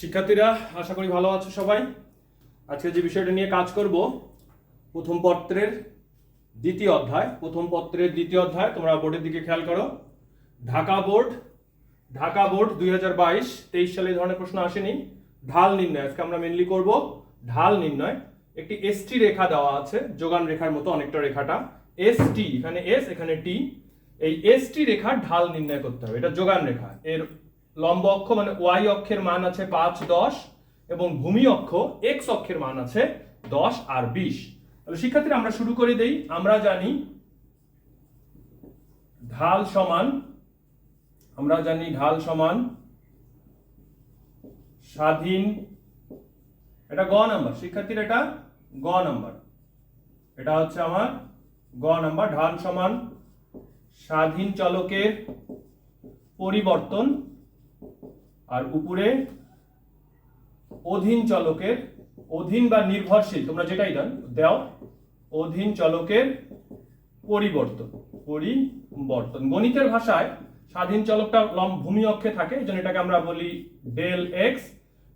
শিক্ষার্থীরা, আশা করি ভালো আছো সবাই। আজকে যে বিষয়টা নিয়ে কাজ করব, প্রথম পত্রের দ্বিতীয় অধ্যায়, প্রথম পত্রের দ্বিতীয় অধ্যায়, তোমরা বোর্ডের দিকে খেয়াল করো। ঢাকা বোর্ড ঢাকা বোর্ড দুই হাজার বাইশ, তেইশ সালে এই ধরনের প্রশ্ন আসেনি। ঢাল নির্ণয়, আজকে আমরা মেনলি করব ঢাল নির্ণয়। একটি এসটি রেখা দেওয়া আছে, যোগান রেখার মতো অনেকটা রেখাটা। এস টি এখানে এস এখানে টি এই এস টি রেখার ঢাল নির্ণয় করতে হবে, এটা যোগান রেখা। এর লম্ব অক্ষ মানে ওয়াই অক্ষের মান আছে পাঁচ, দশ, এবং ভূমি অক্ষ এক্স অক্ষের মান আছে দশ আর বিশ। তাহলে শিক্ষার্থীরা আমরা শুরু করে দেই। আমরা জানি ঢাল সমান, আমরা জানি ঢাল সমান স্বাধীন, এটা গ নাম্বার, শিক্ষার্থীর এটা গ নাম্বার। এটা হচ্ছে আমার গ নাম্বার, ঢাল সমান স্বাধীন চলকের পরিবর্তন আর উপরে অধীন চলকের, অধীন বা নির্ভরশীল, তোমরা যেটাই দেন দেও, অধীন চলকের পরিবর্তন পরিবর্তন। গণিতের ভাষায় স্বাধীন চলকটা লম ভূমি অক্ষে থাকে, এই জন্য এটাকে আমরা বলি ডেল এক্স,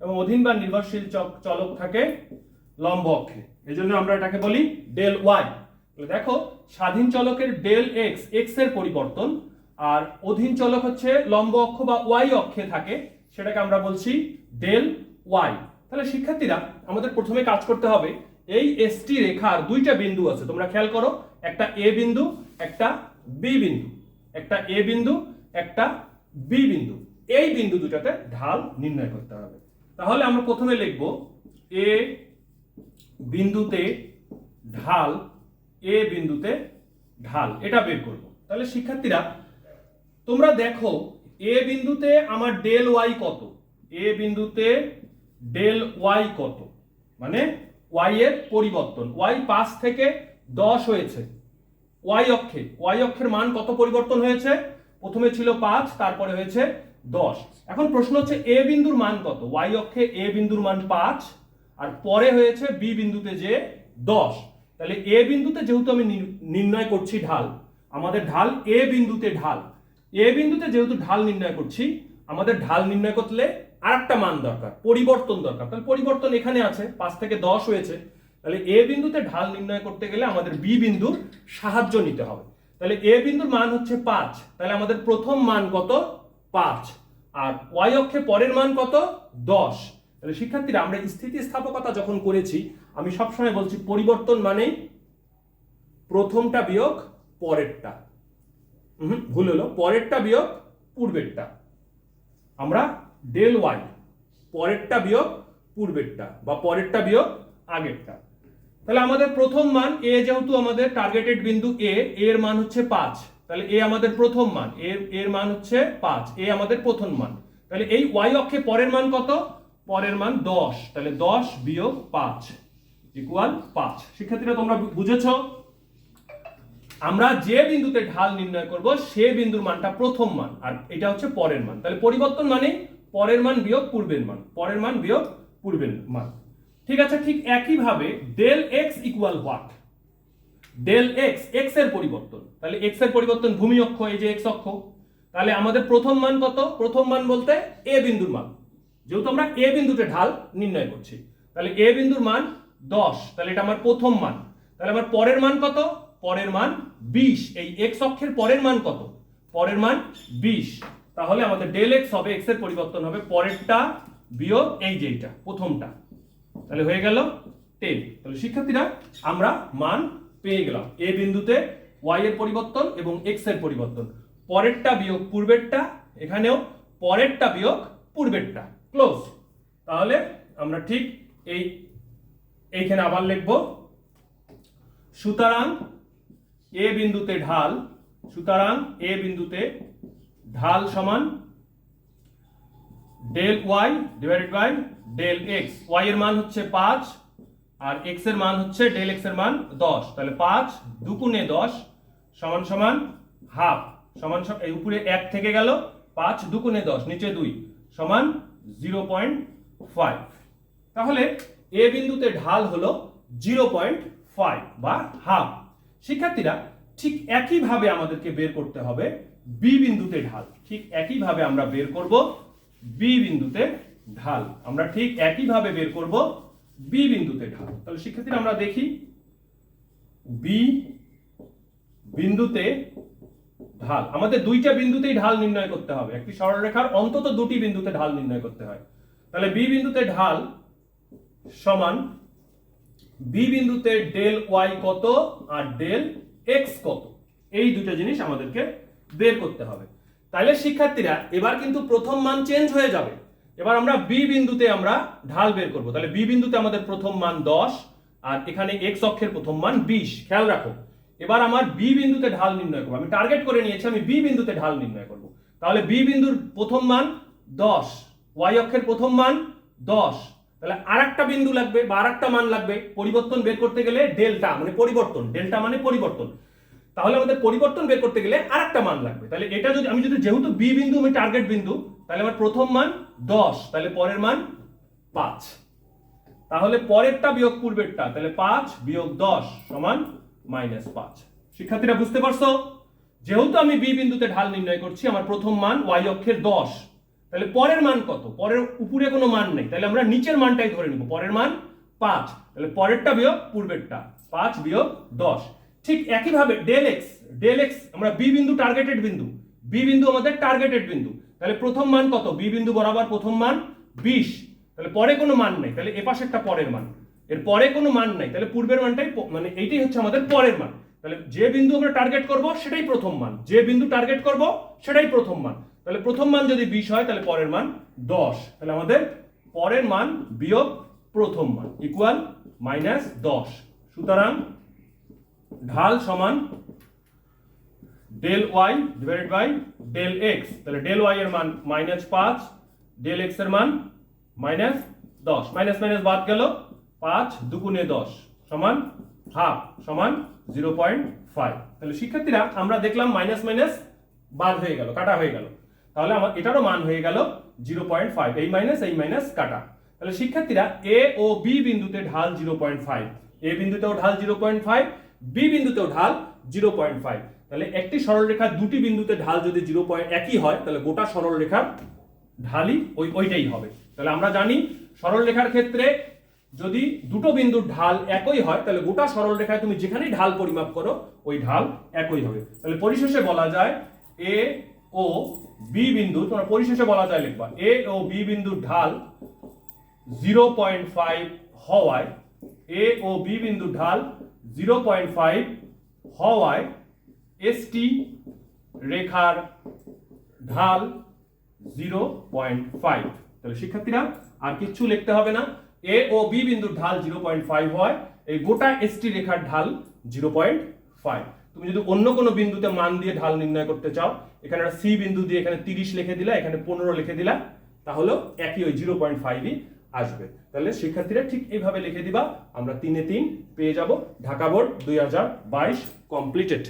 এবং অধীন বা নির্ভরশীল চলক থাকে লম্ব অক্ষে। এই জন্য আমরা এটাকে বলি ডেল ওয়াই। দেখো, স্বাধীন চলকের ডেল এক্স এক্সের পরিবর্তন, আর অধীন চলক হচ্ছে লম্ব অক্ষ বা ওয়াই অক্ষে থাকে সেটাকে আমরা বলছি ডেল ওয়াই তাহলে শিক্ষার্থীরা, আমাদের প্রথমে কাজ করতে হবে এই এসটি রেখার দুইটা বিন্দু আছে। তোমরা খেয়াল করো, একটা এ বিন্দু, একটা বি বিন্দু। একটা এ বিন্দু, একটা বি বিন্দু। এই বিন্দু দুটাতে ঢাল নির্ণয় করতে হবে। তাহলে আমরা প্রথমে লিখব এ বিন্দুতে ঢাল এ বিন্দুতে ঢাল। এটা বের করব। তাহলে শিক্ষার্থীরা, তোমরা দেখো এ বিন্দুতে আমার ডেল ওয়াই কত? এ বিন্দুতে ডেল ওয়াই কত? মানে ওয়াই এর পরিবর্তন। ওয়াই পাঁচ থেকে দশ হয়েছে। ওয়াই অক্ষে। ওয়াই অক্ষের মান কত পরিবর্তন হয়েছে? প্রথমে ছিল পাঁচ, তারপরে হয়েছে দশ। এখন প্রশ্ন হচ্ছে এ বিন্দুর মান কত? ওয়াই অক্ষে এ বিন্দুর মান পাঁচ, আর পরে হয়েছে বি বিন্দুতে যে দশ। তাহলে এ বিন্দুতে যেহেতু আমি নির- নির্ণয় করছি ঢাল, আমাদের ঢাল এ বিন্দুতে ঢাল। এ বিন্দুতে যেহেতু ঢাল নির্ণয় করছি, আমাদের ঢাল নির্ণয় করলে আর একটা মান দরকার, পরিবর্তন দরকার। তাহলে পরিবর্তন এখানে আছে, পাঁচ থেকে দশ হয়েছে। তাহলে এ বিন্দুতে ঢাল নির্ণয় করতে গেলে আমাদের বি বিন্দুর সাহায্য নিতে হবে। তাহলে এ বিন্দুর মান হচ্ছে পাঁচ, তাহলে আমাদের প্রথম মান কত? পাঁচ। আর ওয়াই অক্ষে পরের মান কত? দশ। তাহলে শিক্ষার্থীরা, আমরা স্থিতিস্থাপকতা যখন করেছি, আমি সবসময় বলছি পরিবর্তন মানেই প্রথমটা বিয়োগ পরেরটা। ভুল হলো। পরেরটা বিয়োগ পূর্বেরটা। আমরা ডেল ওয়াই পরেরটা বিয়োগ পূর্বেরটা বা পরেরটা বিয়োগ আগেরটা। তাহলে আমাদের প্রথম মান এ যেহেতু আমাদের টার্গেটেড বিন্দু এ এর মান হচ্ছে পাঁচ। তাহলে এ আমাদের প্রথম মান এর এর মান হচ্ছে পাঁচ। এ আমাদের প্রথম মান। তাহলে এই ওয়াই অক্ষে পরের মান কত? পরের মান দশ। তাহলে দশ বিয়োগ পাঁচ ইকুয়াল পাঁচ। শিক্ষার্থীরা, তোমরা বুঝেছ? আমরা যে বিন্দুতে ঢাল নির্ণয় করব, সে বিন্দুর মানটা প্রথম মান, আর এটা হচ্ছে পরের মান। তাহলে পরিবর্তন মানে পরের মান বিয়োগ পূর্বের মান, পরের মান বিয়োগ পূর্বের মান। ঠিক আছে, ঠিক একইভাবে del X equal what del X এক্সের পরিবর্তন। তাহলে এক্সের পরিবর্তন ভূমি অক্ষ, এই যে এক্স অক্ষ। তাহলে আমাদের প্রথম মান কত? প্রথম মান বলতে এ বিন্দুর মান। যেহেতু আমরা এ বিন্দুতে ঢাল নির্ণয় করছি। তাহলে এ বিন্দুর মান দশ। তাহলে এটা আমার প্রথম মান। তাহলে আমার পরের মান কত? পরের মান বিশ, এই এক্স অক্ষের পরের মান কত? পরের মান বিশ। তাহলে আমাদের ডেল এক্স হবে এক্সের পরিবর্তন হবে পরেরটা বিয়োগ এই যে এইটা, প্রথমটা। তাহলে হয়ে গেল টেন তাহলে শিক্ষার্থীরা, আমরা মান পেয়ে গেলাম। এ বিন্দুতে ওয়াই এর পরিবর্তন এবং এক্সের পরিবর্তন। পরেরটা বিয়োগ পূর্বেরটা, এখানেও পরেরটা বিয়োগ পূর্বেরটা। ক্লোজ তাহলে আমরা ঠিক এই, এইখানে আবার লিখব, সুতরাং এ বিন্দুতে ঢাল, সুতরাং এ বিন্দুতে ঢাল সমান del Y divided by del X. Y এর মান হচ্ছে পাঁচ, আর এক্সের মান হচ্ছে ডেল এক্সের মান দশ। তাহলে পাঁচ দুগুণে দশ সমান সমান হাফ। সমান সম- এই উপরে এক থেকে গেল, পাঁচ দুগুণে দশ, নিচে দুই, সমান জিরো পয়েন্ট ফাইভ। তাহলে এ বিন্দুতে ঢাল হলো জিরো পয়েন্ট ফাইভ বা হাফ। শিক্ষার্থীরা ঠিক একইভাবে আমাদেরকে বের করতে হবে বি বিন্দুতে ঢাল। ঠিক একইভাবে আমরা বের করব বি বিন্দুতে ঢাল। আমরা ঠিক একইভাবে বের করব বি বিন্দুতে ঢাল। তাহলে শিক্ষার্থীরা আমরা দেখি বি বিন্দুতে ঢাল। আমাদের দুইটা বিন্দুতেই ঢাল নির্ণয় করতে হবে। একটি সরলরেখার অন্তত দুটি বিন্দুতে ঢাল নির্ণয় করতে হয়। তাহলে বি বিন্দুতে ঢাল সমান বি বিন্দুতে ডেল ওয়াই কত আর ডেল এক্স কত? এই দুটো জিনিস আমাদেরকে বের করতে হবে। তাহলে শিক্ষার্থীরা, এবার কিন্তু প্রথম মান চেঞ্জ হয়ে যাবে। এবার আমরা বি বিন্দুতে আমরা ঢাল বের করব। তাহলে বি বিন্দুতে আমাদের প্রথম মান দশ, আর এখানে এক্স অক্ষের প্রথম মান বিশ। খেয়াল রাখো। এবার আমার বি বিন্দুতে ঢাল নির্ণয় করব। আমি টার্গেট করে নিয়েছি, আমি বি বিন্দুতে ঢাল নির্ণয় করব। তাহলে বি বিন্দুর প্রথম মান দশ ওয়াই অক্ষের প্রথম মান দশ। তাহলে আর একটা বিন্দু লাগবে বা আর একটা মান লাগবে পরিবর্তন বের করতে গেলে ডেল্টা মানে পরিবর্তন, ডেল্টা মানে পরিবর্তন। তাহলে আমাদের পরিবর্তন বের করতে গেলে আর একটা মান লাগবে। তাহলে এটা যদি, আমি যদি যেহেতু বি বিন্দু, আমি টার্গেট বিন্দু, তাহলে আমার প্রথম মান দশ, তাহলে পরের মান পাঁচ। তাহলে পরেরটা বিয়োগ পূর্বেরটা, তাহলে পাঁচ বিয়োগ দশ সমান মাইনাস পাঁচ। শিক্ষার্থীরা বুঝতে পারছ? যেহেতু আমি বি বিন্দুতে ঢাল নির্ণয় করছি, আমার প্রথম মান ওয়াই অক্ষের দশ। তাহলে পরের মান কত? পরের উপরে কোনো মান নেই। তাহলে আমরা নিচের মানটাই ধরে নিব। পরের মান পাঁচ। তাহলে পরেরটা বিয়োগ পূর্বেরটা। পাঁচ বিয়োগ দশ। ঠিক একইভাবে ডেল এক্স ডেল এক্স আমরা বি বিন্দু টার্গেটেড বিন্দু। বি বিন্দু আমাদের টার্গেটেড বিন্দু। তাহলে প্রথম মান কত? বি বিন্দু বরাবর প্রথম মান বিশ। তাহলে পরে কোনো মান নেই। তাহলে এ পাশেরটা পরের মান। এর পরে কোনো মান নাই। তাহলে পূর্বের মানটাই মানে এইটাই হচ্ছে আমাদের পরের মান। তাহলে যে বিন্দু আমরা টার্গেট করব, সেটাই প্রথম মান। যে বিন্দু টার্গেট করব, সেটাই প্রথম মান। তাহলে প্রথম মান যদি বিশ হয়, তাহলে পরের মান দশ। তাহলে আমাদের পরের মান বিয়োগ প্রথম মান ইকুয়াল মাইনাস দশ। সুতরাং ঢাল সমান del Y divided by del X তাহলে ডেল ওয়াই এর মান মাইনাস পাঁচ ডেল এক্সের মান মাইনাস দশ। মাইনাস মাইনাস বাদ গেল পাঁচ দুগুণে দশ সমান হাফ সমান জিরো পয়েন্ট ফাইভ তাহলে শিক্ষার্থীরা, আমরা দেখলাম মাইনাস মাইনাস বাদ হয়ে গেল, কাটা হয়ে গেল। তাহলে আমার এটারও মান হয়ে গেল জিরো পয়েন্ট ফাইভ এই মাইনাস এই মাইনাস কাটা। তাহলে শিক্ষার্থীরা এ ও বি বিন্দুতে ঢাল জিরো পয়েন্ট ফাইভ এ বিন্দুতেও ঢাল জিরো পয়েন্ট ফাইভ বি বিন্দুতেও ঢাল জিরো পয়েন্ট ফাইভ তাহলে একটি সরলরেখার দুটি বিন্দুতে ঢাল যদি জিরো পয়েন্ট একই হয়, তাহলে গোটা সরলরেখার ঢালই ওই, ওইটাই হবে। তাহলে আমরা জানি সরলরেখার ক্ষেত্রে যদি দুটো বিন্দুর ঢাল একই হয়, তাহলে গোটা সরলরেখায় তুমি যেখানেই ঢাল পরিমাপ করো, ওই ঢাল একই হবে। তাহলে পরিশেষে বলা যায় এ ও বি বিন্দু, তোমার পরিশেষে বলা যায় লিখবা এ ও বি বিন্দুর ঢাল জিরো পয়েন্ট ফাইভ হওয়ায় এ ও বি বিন্দুর ঢাল জিরো পয়েন্ট ফাইভ হওয়ায় এসটি রেখার ঢাল জিরো পয়েন্ট ফাইভ তাহলে শিক্ষার্থীরা, আর কিচ্ছু লিখতে হবে না। এ ও বি বিন্দুর ঢাল জিরো পয়েন্ট ফাইভ হয়, এই গোটা এসটি রেখার ঢাল জিরো পয়েন্ট ফাইভ তুমি যদি অন্য কোনো বিন্দুতে মান দিয়ে ঢাল নির্ণয় করতে চাও, এখানে সি বিন্দু দিয়ে এখানে তিরিশ লিখে দিলা, এখানে পনেরো লিখে দিলা, তাহলেও একই ওই জিরো পয়েন্ট ফাইভই আসবে। তাহলে শিক্ষার্থীরা ঠিক এইভাবে লিখে দিবা, আমরা তিনে তিন পেয়ে যাব। ঢাকা বোর্ড দুই হাজার বাইশ কমপ্লিটেড